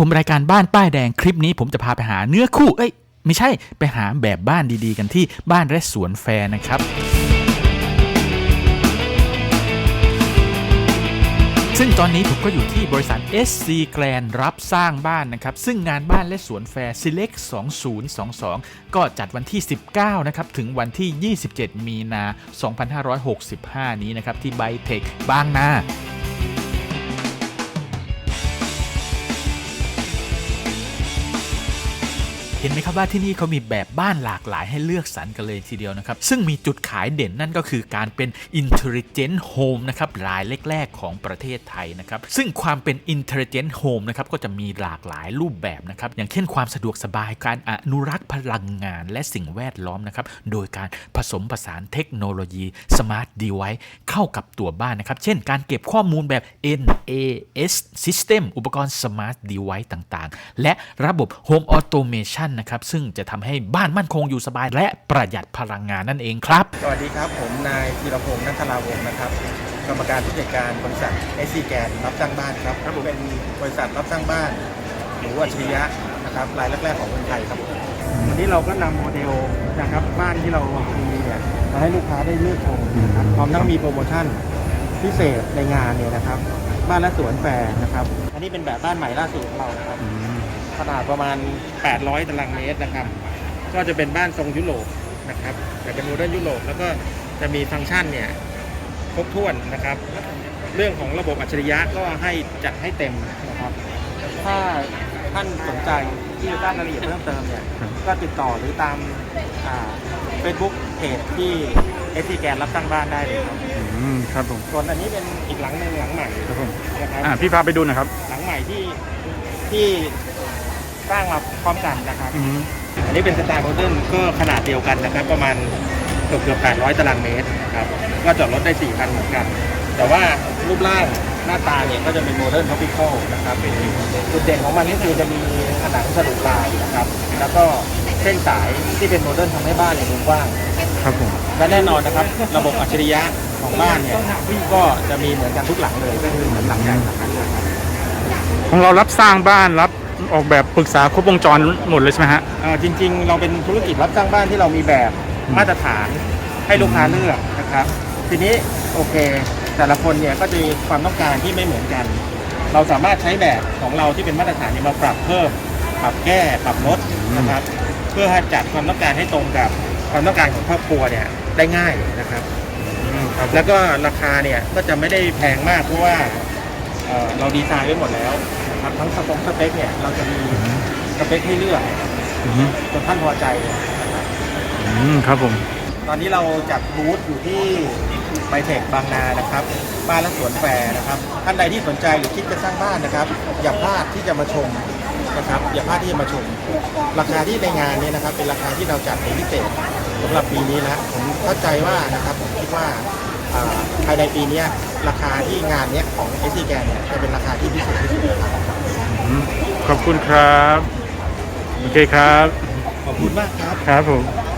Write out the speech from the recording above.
ผมรายการบ้านป้ายแดงคลิปนี้ผมจะพาไปหาเนื้อคู่ เอ้ย ไม่ใช่ไปหาแบบบ้านดีๆ กันที่บ้านและสวนแฟร์นะครับซึ่งตอนนี้ผมก็อยู่ที่บริษัท SC Grand รับสร้างบ้านนะครับ ซึ่งงานบ้านและสวนแฟร์ Select 2022 ก็จัดวันที่ 19 นะครับ ถึงวันที่ 27 มีนา 2565 นี้นะครับ ที่ไบเทคบางนา เห็นไหมครับว่าที่นี่เขามีแบบบ้านหลากหลายให้เลือกสรรกันเลยทีเดียวนะครับ ซึ่งมีจุดขายเด่นนั่นก็คือการเป็น Intelligent Home นะครับรายแรก ๆ ของประเทศไทยนะครับ ซึ่งความเป็น Intelligent Home นะครับก็จะมีหลากหลายรูปแบบนะครับ อย่างเช่นความสะดวกสบายการอนุรักษ์พลังงานและสิ่งแวดล้อมนะครับ โดยการผสมผสานเทคโนโลยี Smart Device เข้ากับตัวบ้านนะครับ เช่น การเก็บข้อมูลแบบ NAS System อุปกรณ์ Smart Device ต่างๆ และระบบ Home Automation นะครับ ซึ่งจะทำให้บ้านมั่นคงอยู่สบาย และประหยัดพลังงานนั่นเองครับ สวัสดีครับผมนายธีรพงศ์นัทราวงศ์นะครับกรรมการผู้จัดการบริษัทเอซีแกนรับสร้างบ้านครับครับผมเป็นบริษัทรับสร้างบ้านหรือว่าอัจฉริยะนะครับรายแรกๆของเมืองไทยครับวันนี้เราก็นำโมเดลนะครับบ้านที่เรามีเนี่ยมาให้ลูกค้าได้เลือกชมนะครับพร้อมทั้งมีโปรโมชั่นพิเศษในงานเนี่ยนะครับ บ้านและสวนแฟร์นะครับ อันนี้เป็นแบบบ้านใหม่ล่าสุดของเรานะครับ ขนาดประมาณ 800 ตารางเมตรนะครับ ก็จะเป็นบ้านทรงยุโรปนะครับ แต่เป็นโมเดิร์นยุโรปแล้วก็จะมีฟังก์ชันเนี่ยครบถ้วนนะครับ เรื่องของระบบอัจฉริยะก็ให้จัดให้เต็มนะครับ ถ้าท่านสนใจที่จะทราบรายละเอียดเพิ่มเติมเนี่ย ก็ติดต่อหรือตามเฟซบุ๊กเพจที่เอสซีแกนรับตั้งบ้านได้เลยครับอืมครับผมส่วนอันนี้เป็นอีกหลังหนึ่งหลังใหม่ครับผมนะครับอ่าพี่พาไปดูหน่อยครับ หลังใหม่ที่ที่ สร้างมาพร้อมกันนะครับอืมอันนี้เป็นสไตล์โมเดิร์นก็ขนาดเดียวกันนะครับ ประมาณเกือบเกือบ800 ตารางเมตรนะครับก็จอดรถได้4คันเหมือนกัน แต่ว่ารูปร่างหน้าตาเนี่ยก็จะเป็นโมเดิร์นท็อปิคอลนะครับเป็นจุดเด่นของมันก็คือจะมีผนังสลุลายนะครับ แล้วก็เส้นสายที่เป็นโมเดิร์นทำให้บ้านเนี่ยดูกว้าง ครับผม และแน่นอนนะครับ ระบบอัจฉริยะของบ้านเนี่ยก็จะมีเหมือนกันทุกหลังเลยก็คือเหมือนหลังใหญ่หลังนั้นเลยครับ ของเรารับสร้างบ้านรับ ออกแบบปรึกษาครบวงจรหมดเลยใช่ไหมฮะเอ่อจริง ๆ เราเป็นธุรกิจรับสร้างบ้านที่เรามีแบบมาตรฐานให้ลูกค้าเลือกนะครับ ทีนี้โอเค แต่ละคนเนี่ยก็จะมีความต้องการที่ไม่เหมือนกัน เราสามารถใช้แบบของเราที่เป็นมาตรฐานเนี่ยมาปรับเพิ่ม ปรับแก้ปรับลดนะครับ เพื่อให้จัดความต้องการให้ตรงกับความต้องการของครอบครัวเนี่ยได้ง่ายนะครับ แล้วก็ราคาเนี่ยก็จะไม่ได้แพงมากเพราะว่าเอ่อเราดีไซน์ไว้หมดแล้ว นะครับทั้งสปงสเปคเนี่ยเราจะมีสเปคให้เลือกอืมจนท่านพอใจ อืมครับผมตอนนี้เราจัดบูธอยู่ที่ไบเทคบางนานะครับ บ้านและสวนแฟร์นะครับ ท่านใดที่สนใจหรือคิดจะสร้างบ้านนะครับ อย่าพลาดที่จะมาชมนะครับอย่าพลาดที่จะมาชม ราคาที่ในงานนี้นะครับ เป็นราคาที่เราจัดเป็นพิเศษสำหรับปีนี้นะผมเข้าใจว่านะครับผมคิดว่า อ่าภายในปีเนี้ยราคาที่งานเนี้ยของเอซีแกนเนี่ยจะเป็นราคาที่พิเศษที่สุดนะครับอืมขอบคุณครับ โอเคครับ ขอบคุณมากครับ ครับผมค